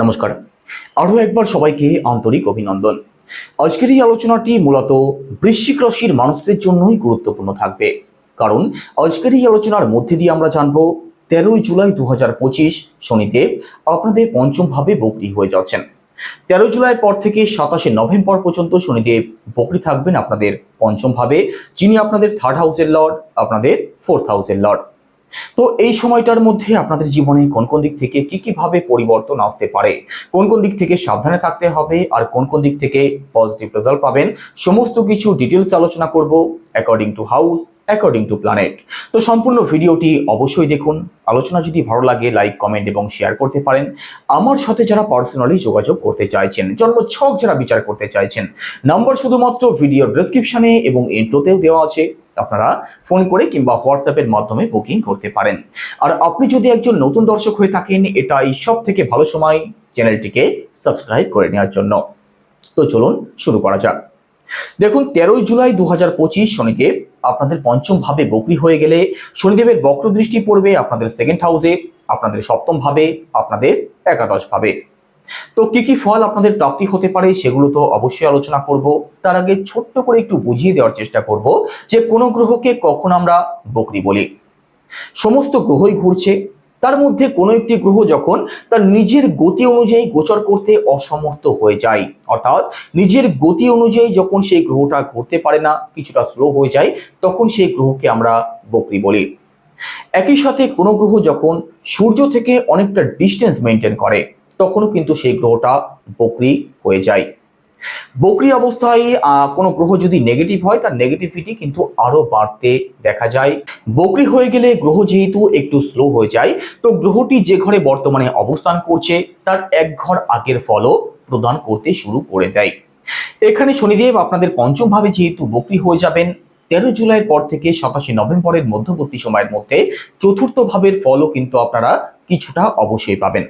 নমস্কার। আরও একবার সবাইকে আন্তরিক অভিনন্দন। আজকের এই আলোচনাটি মূলত বৃশ্চিক রাশির মানুষদের জন্যই গুরুত্বপূর্ণ থাকবে। কারণ আজকের এই আলোচনার মধ্যে দিয়ে আমরা জানব, তেরোই জুলাই দু হাজার পঁচিশ শনিদেব আপনাদের পঞ্চমভাবে বকরি হয়ে যাচ্ছেন। তেরো জুলাইয়ের পর থেকে সাতাশে নভেম্বর পর্যন্ত শনিদেব বকরি থাকবেন আপনাদের পঞ্চমভাবে, যিনি আপনাদের থার্ড হাউসের লর্ড আপনাদের ফোর্থ হাউসের লর্ড তো এই সময়টার মধ্যে আপনাদের জীবনে কোন কোন দিক থেকে কি কি ভাবে পরিবর্তন আসতে পারে? কোন কোন দিক থেকে সাবধানে থাকতে হবে? আর কোন কোন দিক থেকে পজিটিভ রেজাল্ট পাবেন? সমস্ত কিছু ডিটেলস আলোচনা করব according to house according to planet তো সম্পূর্ণ ভিডিওটি অবশ্যই দেখুন। আলোচনা যদি ভালো লাগে লাইক কমেন্ট এবং শেয়ার করতে পারেন। আমার সাথে যারা পার্সোনালি যোগাযোগ করতে চাইছেন জন্ম ছক যারা বিচার করতে চাইছেন নাম্বার শুধুমাত্র ভিডিও ডেসক্রিপশনে এবং ইন্ট্রোতেও দেওয়া আছে। আপনারা ফোন করে কিংবা হোয়াটসঅ্যাপের মাধ্যমে বুকিং করতে পারেন। আর আপনি যদি একজন নতুন দর্শক হয়ে থাকেন এটা এই সব থেকে ভালো সময় চ্যানেলটিকে সাবস্ক্রাইব করে নেওয়ার জন্য। তো চলুন শুরু করা যাক। দেখুন, তেরোই জুলাই দু হাজার পঁচিশ শনিদেব আপনাদের পঞ্চম ভাবে বকরি হয়ে গেলে শনিদেবের বক্র দৃষ্টি পড়বে আপনাদের সেকেন্ড হাউসে আপনাদের সপ্তম ভাবে আপনাদের একাদশ ভাবে তো কি কি ফল আপনাদের প্রাপ্তি হতে পারে সেগুলো তো অবশ্যই আলোচনা করব। তার আগে ছোট্ট করে একটু বুঝিয়ে দেওয়ার চেষ্টা করব যে কোন গ্রহকে কখন আমরা বকরি বলি। সমস্ত গ্রহই ঘুরছে, তার মধ্যে কোনো একটি গ্রহ যখন তার নিজের গতি অনুযায়ী গোচর করতে অসমর্থ হয়ে যায়, অর্থাৎ নিজের গতি অনুযায়ী যখন সেই গ্রহটা ঘুরতে পারে না, কিছুটা স্লো হয়ে যায়, তখন সেই গ্রহকে আমরা বকরি বলি। একই সাথে কোনো গ্রহ যখন সূর্য থেকে অনেকটা ডিস্টেন্স মেনটেন করে তখনও কিন্তু সেই গ্রহটা বকরি হয়ে যায়। বকরি অবস্থায় কোনো গ্রহ যদি নেগেটিভ হয়, তার নেগেটিভিটি কিন্তু আরও বাড়তে দেখা যায়। বকরি হয়ে গেলে গ্রহ যেহেতু একটু স্লো হয়ে যায়, তো গ্রহটি যে ঘরে বর্তমানে অবস্থান করছে, তার এক ঘর আগের ফলও প্রদান করতে শুরু করে দেয়। এখানে শনিদেব আপনাদের পঞ্চম ভাবে যেহেতু বকরি হয়ে যাবেন, তেরো জুলাইয়ের পর থেকে সাতাশে নভেম্বরের মধ্যবর্তী সময়ের মধ্যে চতুর্থ ভাবের ফলও কিন্তু আপনারা কিছুটা অবশ্যই পাবেন।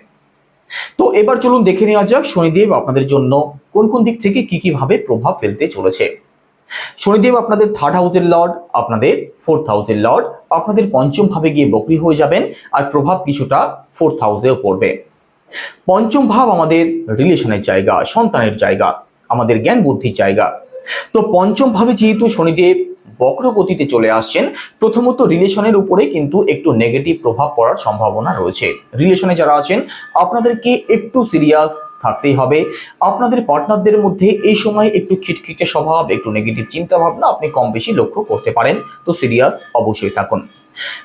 তো এবার চলুন দেখে নেওয়া যাক শনিদেব আপনাদের জন্য কোন কোন দিক থেকে কি কি ভাবে প্রভাব ফেলতে চলেছে। শনিদেব আপনাদের থার্ড হাউসের লর্ড আপনাদের ফোর্থ হাউসের লর্ড আপনাদের পঞ্চম ভাবে গিয়ে বকরি হয়ে যাবেন আর প্রভাব কিছুটা ফোর্থ হাউসেও পড়বে। পঞ্চম ভাব আমাদের রিলেশনের জায়গা, সন্তানের জায়গা, আমাদের জ্ঞান বুদ্ধির জায়গা। তো পঞ্চম ভাবে যেহেতু শনিদেব বক্র গতিতে চলে আসছেন, প্রথমত রিলেশনের উপরে কিন্তু একটু নেগেটিভ প্রভাব পড়ার সম্ভাবনা রয়েছে। রিলেশনে যারা আছেন, আপনাদেরকে একটু সিরিয়াস থাকতেই হবে। আপনাদের পার্টনারদের মধ্যে এই সময় একটু খিটখিটে স্বভাব, একটু নেগেটিভ চিন্তা ভাবনা আপনি কম বেশি লক্ষ্য করতে পারেন। তো সিরিয়াস অবশ্যই থাকুন।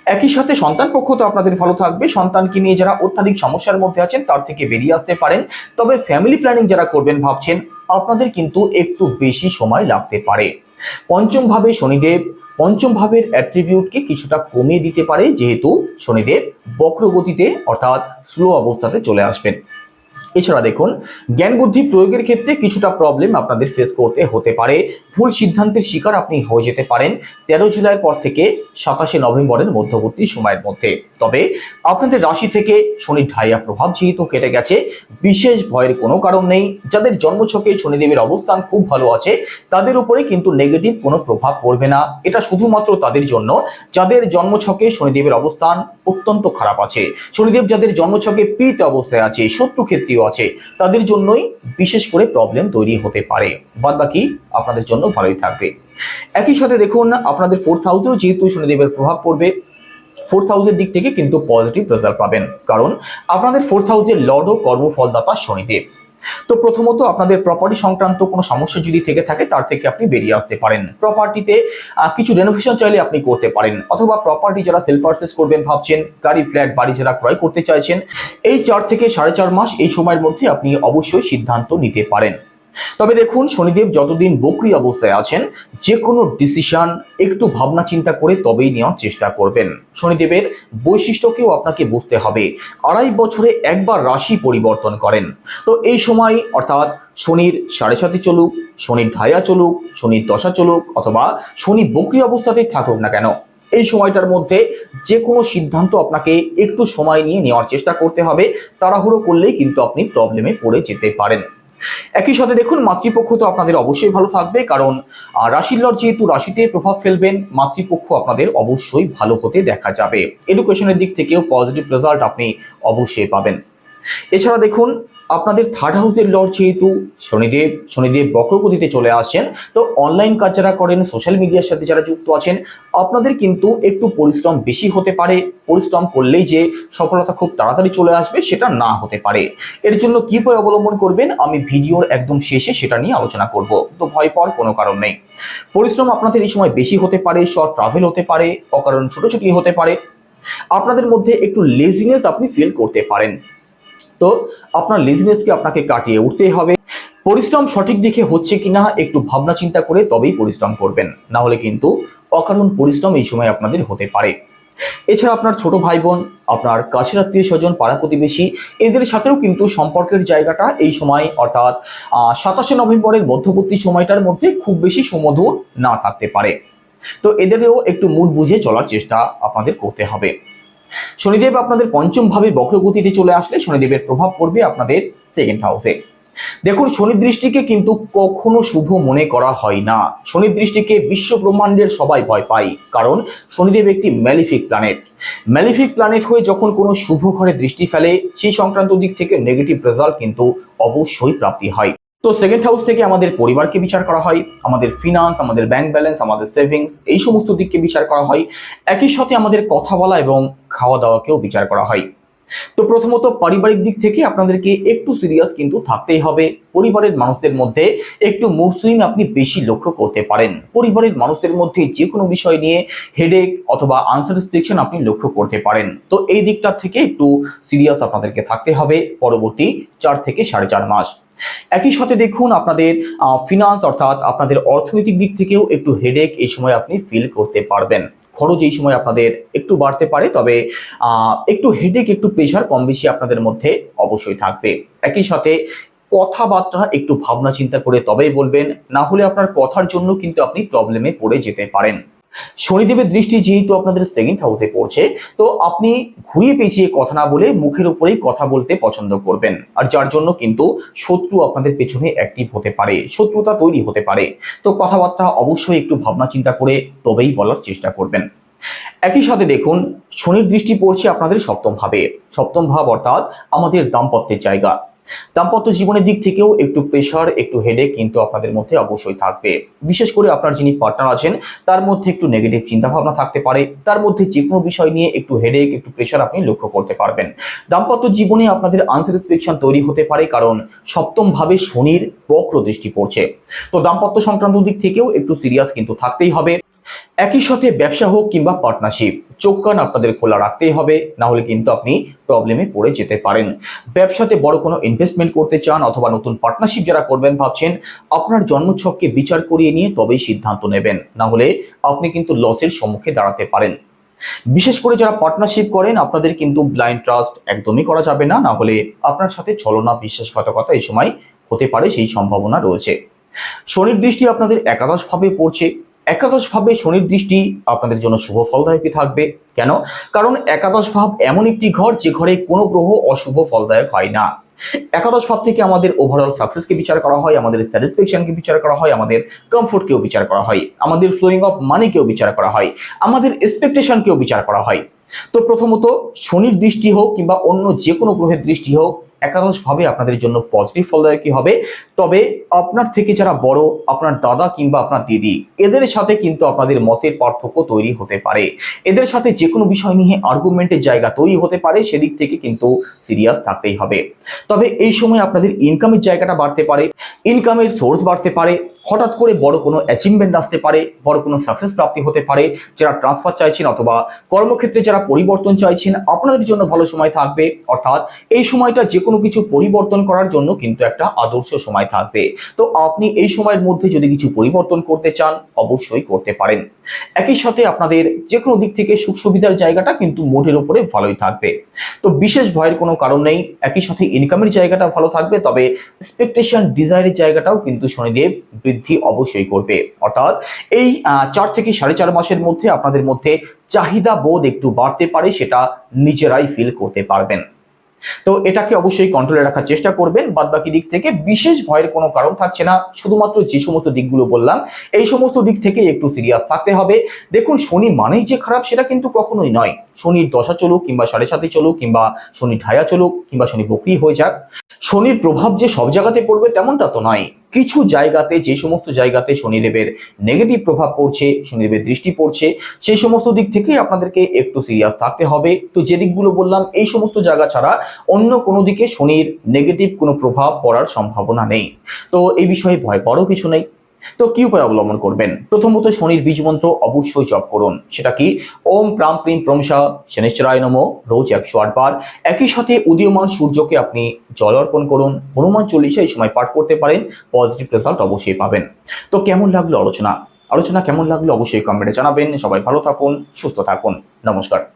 একই সাথে সন্তান পক্ষ তো আপনাদের ভালো থাকবে। সন্তানকে নিয়ে যারা অত্যাধিক সমস্যার মধ্যে আছেন, তার থেকে বেরিয়ে আসতে পারেন। তবে ফ্যামিলি প্ল্যানিং যারা করবেন ভাবছেন, আপনাদের কিন্তু একটু বেশি সময় লাগতে পারে। পঞ্চম ভাবে শনিদেব, পঞ্চম ভাবের অ্যাট্রিবিউটকে কিছুটা কমিয়ে দিতে পারে যেহেতু শনিদেব বক্রগতিতে অর্থাৎ স্লো অবস্থাতে চলে আসবেন। এছাড়া দেখুন, জ্ঞান বুদ্ধি প্রয়োগের ক্ষেত্রে কিছুটা প্রবলেম আপনাদের ফেস করতে হতে পারে। ভুল সিদ্ধান্তের শিকার আপনি হয়ে যেতে পারেন তেরো জুলাইয়ের পর থেকে সাতাশে নভেম্বরের মধ্যবর্তী সময়ের মধ্যে। তবে আপনাদের রাশি থেকে শনির ঢাইয়া প্রভাব যেহেতু কেটে গেছে, বিশেষ ভয়ের কোনো কারণ নেই। যাদের জন্মছকে শনিদেবের অবস্থান খুব ভালো আছে, তাদের উপরে কিন্তু নেগেটিভ কোনো প্রভাব পড়বে না। এটা শুধুমাত্র তাদের জন্য। যাদের জন্মছকে শনিদেবের অবস্থান অত্যন্ত খারাপ আছে, শনিদেব যাদের জন্মছকে পীড়িত অবস্থায় আছে শত্রু ক্ষেত্রেও আছে। তাদের জন্যই বিশেষ করে প্রবলেম তৈরি হতে পারে। বাদ বাকি আপনাদের জন্য ভালোই থাকবে। একই সাথে দেখুন, আপনাদের ফোর্থ হাউসেও যেহেতু শনিদেবের প্রভাব পড়বে ফোর্থ হাউসের দিক থেকে কিন্তু পজিটিভ রেজাল্ট পাবেন। কারণ, আপনাদের ফোর্থ হাউসের লর্ড ও কর্মফলদাতা শনিদেব। তো প্রথমত আপনাদের প্রপার্টি সংক্রান্ত কোনো সমস্যা যদি থেকে থাকে, তার থেকে আপনি বেরিয়ে আসতে পারেন। প্রপার্টিতে কিছু রেনোভেশন চাইলে আপনি করতে পারেন। অথবা প্রপার্টি যারা সেল পারচেস করবেন ভাবছেন, গাড়ি ফ্ল্যাট বাড়ি যারা ক্রয় করতে চাইছেন, এই চার থেকে সাড়ে চার মাস এই সময়ের মধ্যে আপনি অবশ্যই সিদ্ধান্ত নিতে পারেন। তবে দেখুন, শনিদেব যতদিন বকরি অবস্থায় আছেন যে কোনো ডিসিশন একটু ভাবনা চিন্তা করে তবেই নেওয়ার চেষ্টা করবেন। শনিদেবের বৈশিষ্ট্যকেও আপনাকে বুঝতে হবে। আড়াই বছরে একবার রাশি পরিবর্তন করেন। তো এই সময় অর্থাৎ শনির সাড়ে সাথে চলুক, শনির ঢায়া চলুক, শনির দশা চলুক, অথবা শনি বকরি অবস্থাতেই থাকুক না কেন, এই সময়টার মধ্যে যে কোনো সিদ্ধান্ত আপনাকে একটু সময় নিয়ে নেওয়ার চেষ্টা করতে হবে। তাড়াহুড়ো করলেই কিন্তু আপনি প্রবলেমে পড়ে যেতে পারেন। একই সাথে দেখুন, মাতৃপক্ষ তো আপনাদের অবশ্যই ভালো থাকবে, কারণ রাশির লর যেহেতু রাশিতে প্রভাব ফেলবেন, মাতৃপক্ষ আপনাদের অবশ্যই ভালো হতে দেখা যাবে। এডুকেশনের দিক থেকেও পজিটিভ রেজাল্ট আপনি অবশ্যই পাবেন। এছাড়া দেখুন আপনাদের থার্ড হাউসের লর্ড যেহেতু শনিদেব শনিদেব বক্রগতিতে চলে আসছেন, তো অনলাইন কাজ যারা করেন সোশ্যাল মিডিয়ার সাথে যারা যুক্ত আছেন, আপনাদের কিন্তু একটু পরিশ্রম বেশি হতে পারে। পরিশ্রম করলেই যে সফলতা খুব তাড়াতাড়ি চলে আসবে সেটা না হতে পারে। এর জন্য কি উপায় অবলম্বন করবেন? আমি ভিডিওর একদম শেষে সেটা নিয়ে আলোচনা করব। তো ভয় পাওয়ার কোনো কারণ নেই। পরিশ্রম আপনাদের এই সময় বেশি হতে পারে শর্ট ট্রাভেল হতে পারে, অকারণ ছোটাছুটি হতে পারে। আপনাদের মধ্যে একটু লেজিনেস আপনি ফিল করতে পারেন। তো আপনার লেজিনেসকে আপনাকে কাটিয়ে উঠতে হবে। পরিশ্রম সঠিক দিকে হচ্ছে কিনা একটু ভাবনা চিন্তা করে তবেই পরিশ্রম করবেন। না হলে কিন্তু অকারণ পরিশ্রম এই সময় আপনাদের হতে পারে। এছাড়া আপনার ছোট ভাই বোন আপনার কাছের আত্মীয় স্বজন পাড়া প্রতিবেশী, এদের সাথেও কিন্তু সম্পর্কের জায়গাটা এই সময় অর্থাৎ সাতাশে নভেম্বরের মধ্যবর্তী সময়টার মধ্যে খুব বেশি সুমধুর না থাকতে পারে। তো এদেরও একটু মুড বুঝে চলার চেষ্টা আপনাদের করতে হবে। শনিদেব আপনাদের পঞ্চম ভাবে বক্রগতিতে চলে আসলে শনিদেবের প্রভাব পড়বে আপনাদের সেকেন্ড হাউসে দেখুন শনি দৃষ্টিকে কিন্তু কখনো শুভ মনে করা হয় না। শনি দৃষ্টিকে বিশ্ব ব্রহ্মাণ্ডের সবাই ভয় পায়, কারণ শনিদেব একটি ম্যালিফিক প্ল্যানেট ম্যালিফিক প্ল্যানেট হয়ে যখন কোনো শুভ ঘরে দৃষ্টি ফেলে, সেই সংক্রান্ত দিক থেকে নেগেটিভ রেজাল্ট কিন্তু অবশ্যই প্রাপ্তি হয়। তো সেকেন্ড হাউস থেকে আমাদের পরিবারকে বিচার করা হয়, আমাদের ফিনান্স আমাদের ব্যাংক ব্যালেন্স আমাদের সেভিংস এই সমস্ত দিককে বিচার করা হয়। একই সাথে আমাদের কথা বলা এবং খাওয়া দাওয়াকেও বিচার করা হয়। তো প্রথমত পারিবারিক দিক থেকে আপনাদেরকে একটু সিরিয়াস কিন্তু থাকতেই হবে। পরিবারের মানুষদের মধ্যে একটু মুভসুইং আপনি বেশি লক্ষ্য করতে পারেন। পরিবারের মানুষদের মধ্যে যে কোনো বিষয় নিয়ে হেডেক অথবা আনসার রিস্ট্রিকশন আপনি লক্ষ্য করতে পারেন। তো এই দিকটা থেকে একটু সিরিয়াস আপনাদেরকে থাকতে হবে পরবর্তী চার থেকে সাড়ে চার মাস। একই সাথে দেখুন আপনাদের ফিনান্স অর্থাৎ আপনাদের অর্থনৈতিক দিক থেকেও একটু হেডেক এই সময় আপনি ফিল করতে পারবেন। খরচ এই সময় আপনাদের একটু বাড়তে পারে, তবে একটু হেডেক একটু প্রেশার কম বেশি আপনাদের মধ্যে অবশ্যই থাকবে। একই সাথে কথাবার্তা একটু ভাবনা চিন্তা করে তবেই বলবেন, না হলে আপনার কথার জন্য কিন্তু আপনি প্রবলেমে পড়ে যেতে পারেন। শনিদেবের দৃষ্টি যেহেতু আপনাদের সেকেন্ড হাউসে পড়ছে, তো আপনি ঘুরিয়ে পেঁচিয়ে কথা না বলে মুখের উপরেই কথা বলতে পছন্দ করবেন। আর যার জন্য কিন্তু শত্রু আপনাদের পেছনে অ্যাক্টিভ হতে পারে, শত্রুতা তৈরি হতে পারে। তো কথাবার্তা অবশ্যই একটু ভাবনা চিন্তা করে তবেই বলার চেষ্টা করবেন। একই সাথে দেখুন, শনির দৃষ্টি পড়ছে আপনাদের সপ্তম ভাবে। সপ্তম ভাব অর্থাৎ আমাদের দাম্পত্যের জায়গা। দাম্পত্য জীবনের দিক থেকেও একটু প্রেশার একটু হেডেক কিন্তু আপনাদের মধ্যে অবশ্যই থাকবে। বিশেষ করে আপনার যিনি পার্টনার আছেন, তার মধ্যে একটু নেগেটিভ চিন্তাভাবনা থাকতে পারে। তার মধ্যে যে কোনো বিষয় নিয়ে একটু হেডেক একটু প্রেশার আপনি লক্ষ্য করতে পারবেন। দাম্পত্য জীবনে আপনাদের আনস্যাটিসফ্যাকশন তৈরি হতে পারে কারণ সপ্তম ভাবে শনির বক্র দৃষ্টি পড়ছে। তো দাম্পত্য সংক্রান্ত দিক থেকেও একটু সিরিয়াস কিন্তু থাকতেই হবে। একই সাথে ব্যবসা হোক কিংবা পার্টনারশিপ চোখ কান আপনাদের খোলা রাখতেই হবে, না হলে কিন্তু আপনি প্রবলেমে পড়ে যেতে পারেন। ব্যবসাতে বড় কোনো ইনভেস্টমেন্ট করতে চান অথবা নতুন পার্টনারশিপ যারা করবেন ভাবছেন, আপনার জন্মছককে বিচার করিয়ে নিয়ে তবেই সিদ্ধান্ত নেবেন। না হলে আপনি কিন্তু লসের সম্মুখে দাঁড়াতে পারেন। বিশেষ করে যারা পার্টনারশিপ করেন, আপনাদের কিন্তু ব্লাইন্ড ট্রাস্ট একদমই করা যাবে না না হলে আপনার সাথে ছলনা, বিশ্বাসঘাতকতা এই সময় হতে পারে সেই সম্ভাবনা রয়েছে। শনির দৃষ্টি আপনাদের একাদশ ভাবে পড়ছে। একাদশ ভাবে শনির দৃষ্টি আপনাদের জন্য শুভ ফলদায়কই থাকবে। কেন? কারণ একাদশ ভাব এমন একটি ঘর যে ঘরে কোনো গ্রহ অশুভ ফলদায়ক হয় না। একাদশ ভাব থেকে আমাদের ওভারঅল সাকসেসকে বিচার করা হয়, আমাদের স্যাটিসফ্যাকশনকে বিচার করা হয়, আমাদের কমফোর্টকেও বিচার করা হয়, আমাদের ফ্লোয়িং অফ মানিকেও বিচার করা হয়, আমাদের এক্সপেকটেশনকেও বিচার করা হয়। তো প্রথমত শনির দৃষ্টি হোক কিংবা অন্য যে কোনো গ্রহের দৃষ্টি হোক একাদশভাবে আপনাদের জন্য পজিটিভ ফলদায়কই হবে? তবে আপনার থেকে যারা বড়, আপনার দাদা কিংবা আপনার দিদি, এদের সাথে কিন্তু আপনাদের মতের পার্থক্য তৈরি হতে পারে। এদের সাথে যে কোনো বিষয় নিয়ে আর্গুমেন্টের জায়গা তৈরি হতে পারে, সেদিক থেকে কিন্তু সিরিয়াস থাকতেই হবে। তবে এই সময় আপনাদের ইনকামের জায়গাটা বাড়তে পারে ইনকামের সোর্স বাড়তে পারে, হঠাৎ করে বড় কোনো অ্যাচিভমেন্ট আসতে পারে, বড় কোনো সাকসেস প্রাপ্তি হতে পারে, যারা ট্রান্সফার চাইছেন অথবা কর্মক্ষেত্রে যারা পরিবর্তন চাইছেন, আপনাদের জন্য ভালো সময় থাকবে। অর্থাৎ এই সময়টা যে কোনো কিছু পরিবর্তন করার জন্য কিন্তু একটা আদর্শ সময় থাকবে। তো আপনি এই সময়ের মধ্যে যদি কিছু পরিবর্তন করতে চান, অবশ্যই করতে পারেন। একই সাথে আপনাদের যে কোনো দিক থেকে সুখ সুবিধার জায়গাটা কিন্তু মোটের উপরে ভালোই থাকবে। তো বিশেষ ভয়ের কোনো কারণ নেই, একই সাথে ইনকামের জায়গাটা ভালো থাকবে, তবে এক্সপেকটেশন ডিজায়ারের জায়গাটাও কিন্তু শনিদেব বৃদ্ধি অবশ্যই করবে। অর্থাৎ এই চার থেকে সাড়ে চার মাসের মধ্যে আপনাদের মধ্যে চাহিদা বোধ একটু বাড়তে পারে, সেটা নিজেরাই ফিল করতে পারবেন। তো এটাকে অবশ্যই কন্ট্রোলে রাখার চেষ্টা করবেন। বাদ বাকি দিক থেকে বিশেষ ভয়ের কোনো কারণ থাকছে না। শুধুমাত্র যে সমস্ত দিকগুলো বললাম, এই সমস্ত দিক থেকে একটু সিরিয়াস থাকতে হবে। দেখুন, শনি মানেই যে খারাপ, সেটা কিন্তু কখনোই নয়। শনির দশা চলুক কিংবা সাড়ে সাথে চলুক কিংবা শনি ঢায়া চলুক কিংবা শনি বকরি হয়ে যাক, শনির প্রভাব যে সব জায়গাতে পড়বে তেমনটা তো নয়। কিছু জায়গাতে, যে সমস্ত জায়গাতে শনিদেবের নেগেটিভ প্রভাব পড়ছে, শনিদেবের দৃষ্টি পড়ছে, সেই সমস্ত দিক থেকেই আপনাদেরকে একটু সিরিয়াস থাকতে হবে। তো যে দিকগুলো বললাম, এই সমস্ত জায়গা ছাড়া অন্য কোনো দিকে শনির নেগেটিভ কোনো প্রভাব পড়ার সম্ভাবনা নেই। তো এই বিষয়ে ভয় পাওয়ারও কিছু নেই। তো কি উপায় অবলম্বন করবেন? প্রথমত শনির বীজ মন্ত্র অবশ্যই জপ করুন। সেটা কি? ওম প্রাম প্রিম প্রমশা শনিশ্চরায় নম, রোজ একশো আটবার একই সাথে উদীয়মান সূর্যকে আপনি জল অর্পণ করুন। হনুমান চল্লিশে এই সময় পাঠ করতে পারেন। পজিটিভ রেজাল্ট অবশ্যই পাবেন। তো কেমন লাগল আলোচনা? আলোচনা কেমন লাগল অবশ্যই কমেন্টে জানাবেন। সবাই ভালো থাকুন, সুস্থ থাকুন। নমস্কার।